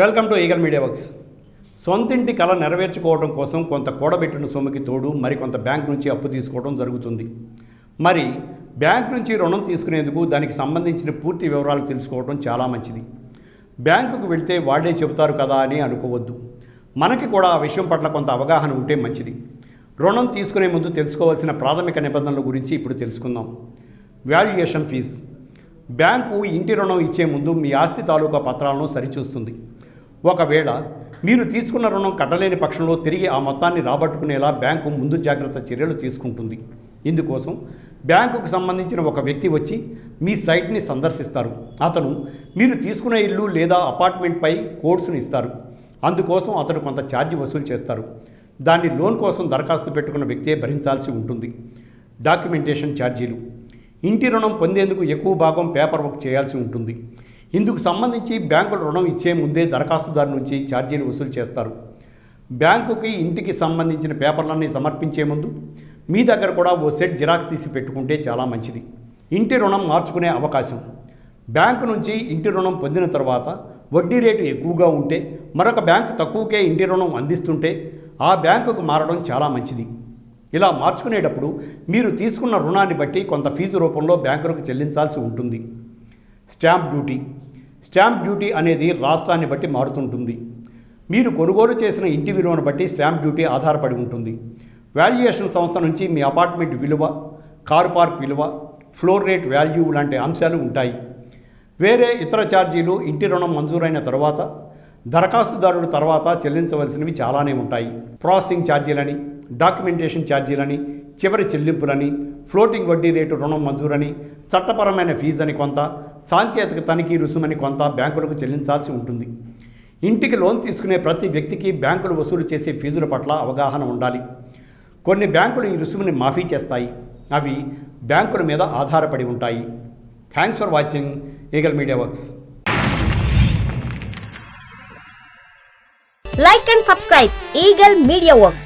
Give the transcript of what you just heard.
Welcome to eagle media works. సొంతింటి కళ నెరవేర్చుకోవడం కోసం కొంత కూడబెట్టిన సొమ్ముకి తోడు మరికొంత బ్యాంక్ నుంచి అప్పు తీసుకోవడం జరుగుతుంది. మరి బ్యాంక్ నుంచి రుణం తీసుకునేందుకు దానికి సంబంధించిన పూర్తి వివరాలు తెలుసుకోవడం చాలా మంచిది. బ్యాంకుకు వెళ్తే వాళ్ళే చెబుతారు కదా అని అనుకోవద్దు. మనకి కూడా ఆ విషయం పట్ల కొంత అవగాహన ఉంటే మంచిది. రుణం తీసుకునే ముందు తెలుసుకోవాల్సిన ప్రాథమిక నిబంధనల గురించి ఇప్పుడు తెలుసుకుందాం. Valuation fees. బ్యాంకు ఇంటి రుణం ఇచ్చే ముందు మీ ఆస్తి తాలూకా పత్రాలను సరిచూస్తుంది. ఒకవేళ మీరు తీసుకున్న రుణం కట్టలేని పక్షంలో తిరిగి ఆ మొత్తాన్ని రాబట్టుకునేలా బ్యాంకు ముందు జాగ్రత్త చర్యలు తీసుకుంటుంది. ఇందుకోసం బ్యాంకుకు సంబంధించిన ఒక వ్యక్తి వచ్చి మీ సైట్ని సందర్శిస్తారు. అతను మీరు తీసుకునే ఇల్లు లేదా అపార్ట్మెంట్పై కోడ్స్ను ఇస్తారు. అందుకోసం అతడు కొంత ఛార్జీ వసూలు చేస్తారు. దాన్ని లోన్ కోసం దరఖాస్తు పెట్టుకున్న వ్యక్తే భరించాల్సి ఉంటుంది. డాక్యుమెంటేషన్ ఛార్జీలు. ఇంటి రుణం పొందేందుకు ఎక్కువ భాగం పేపర్ వర్క్ చేయాల్సి ఉంటుంది. ఇందుకు సంబంధించి బ్యాంకులు రుణం ఇచ్చే ముందే దరఖాస్తుదారు నుంచి ఛార్జీలు వసూలు చేస్తారు. బ్యాంకుకి ఇంటికి సంబంధించిన పేపర్లన్నీ సమర్పించే ముందు మీ దగ్గర కూడా ఓ సెట్ జిరాక్స్ తీసి పెట్టుకుంటే చాలా మంచిది. ఇంటి రుణం మార్చుకునే అవకాశం. బ్యాంకు నుంచి ఇంటి రుణం పొందిన తర్వాత వడ్డీ రేటు ఎక్కువగా ఉంటే మరొక బ్యాంకు తక్కువకే ఇంటి రుణం అందిస్తుంటే ఆ బ్యాంకుకు మారడం చాలా మంచిది. ఇలా మార్చుకునేటప్పుడు మీరు తీసుకున్న రుణాన్ని బట్టి కొంత ఫీజు రూపంలో బ్యాంకులకు చెల్లించాల్సి ఉంటుంది. Stamp duty. స్టాంప్ డ్యూటీ అనేది రాష్ట్రాన్ని బట్టి మారుతుంటుంది. మీరు కొనుగోలు చేసిన ఇంటి విలువను బట్టి స్టాంప్ డ్యూటీ ఆధారపడి ఉంటుంది. వాల్యుయేషన్ సంస్థ నుంచి మీ అపార్ట్మెంట్ విలువ కారు పార్క్ విలువ ఫ్లోర్ రేట్ వాల్యూ లాంటి అంశాలు ఉంటాయి. వేరే ఇతర ఛార్జీలు ఇంటి రుణం మంజూరైన తర్వాత దరఖాస్తుదారుడు తర్వాత చెల్లించవలసినవి చాలానే ఉంటాయి. ప్రాసెసింగ్ ఛార్జీలని డాక్యుమెంటేషన్ ఛార్జీలని చివరి చెల్లింపులని ఫ్లోటింగ్ వడ్డీ రేటు రుణం మంజూరని చట్టపరమైన ఫీజు అని కొంత సాంకేతిక తనిఖీ రుసుమని కొంత బ్యాంకులకు చెల్లించాల్సి ఉంటుంది. ఇంటికి లోన్ తీసుకునే ప్రతి వ్యక్తికి బ్యాంకులు వసూలు చేసే ఫీజుల పట్ల అవగాహన ఉండాలి. కొన్ని బ్యాంకులు ఈ రుసుముని మాఫీ చేస్తాయి. అవి బ్యాంకుల మీద ఆధారపడి ఉంటాయి. Thanks for watching eagle media works. Like and subscribe eagle media works